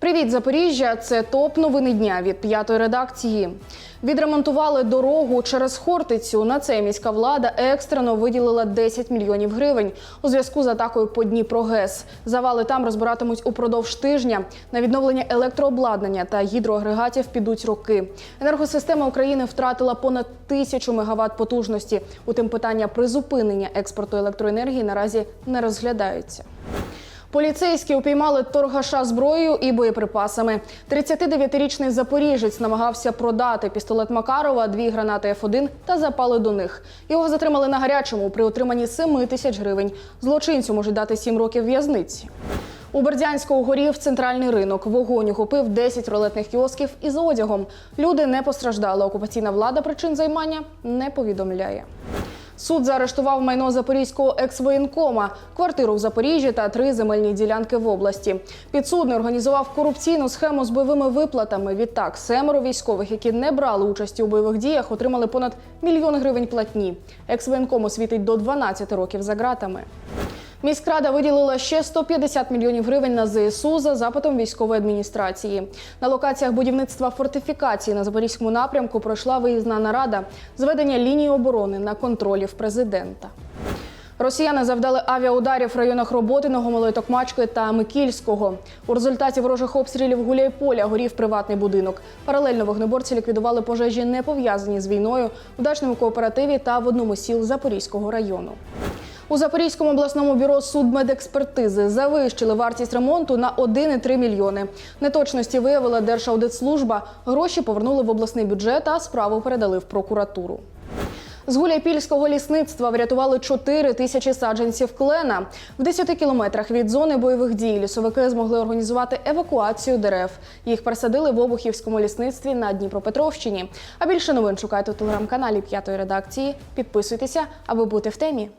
Привіт, Запоріжжя! Це топ новини дня від п'ятої редакції. Відремонтували дорогу через Хортицю. На це міська влада екстрено виділила 10 мільйонів гривень у зв'язку з атакою по Дніпрогес. Завали там розбиратимуть упродовж тижня. На відновлення електрообладнання та гідроагрегатів підуть роки. Енергосистема України втратила понад тисячу мегаватт потужності. Утим питання призупинення експорту електроенергії наразі не розглядаються. Поліцейські упіймали торгаша зброєю і боєприпасами. 39-річний запоріжець намагався продати пістолет Макарова, дві гранати Ф1 та запали до них. Його затримали на гарячому при отриманні 7 тисяч гривень. Злочинцю можуть дати 7 років в'язниці. У Бердянську горів центральний ринок. Вогонь охопив 10 рулетних кіосків із одягом. Люди не постраждали. Окупаційна влада причин займання не повідомляє. Суд заарештував майно запорізького екс-воєнкома, квартиру в Запоріжжі та три земельні ділянки в області. Підсудний організував корупційну схему з бойовими виплатами. Відтак, семеро військових, які не брали участі у бойових діях, отримали понад мільйон гривень платні. Екс-воєнкому світить до 12 років за ґратами. Міськрада виділила ще 150 мільйонів гривень на ЗСУ за запитом військової адміністрації. На локаціях будівництва фортифікації на запорізькому напрямку пройшла виїзна нарада зведення лінії оборони на контролі в президента. Росіяни завдали авіаударів в районах Роботиного, Малої та Микільського. У результаті ворожих обстрілів Гуляйполя горів приватний будинок. Паралельно вогнеборці ліквідували пожежі, не пов'язані з війною, в дачному кооперативі та в одному сіл Запорізького району. У Запорізькому обласному бюро судмедекспертизи завищили вартість ремонту на 1,3 мільйони. Неточності виявила Держаудитслужба. Гроші повернули в обласний бюджет, а справу передали в прокуратуру. З Гуляйпільського лісництва врятували 4 тисячі саджанців клена. В 10 кілометрах від зони бойових дій лісовики змогли організувати евакуацію дерев. Їх пересадили в Обухівському лісництві на Дніпропетровщині. А більше новин шукайте у телеграм-каналі п'ятої редакції. Підписуйтеся, аби бути в темі.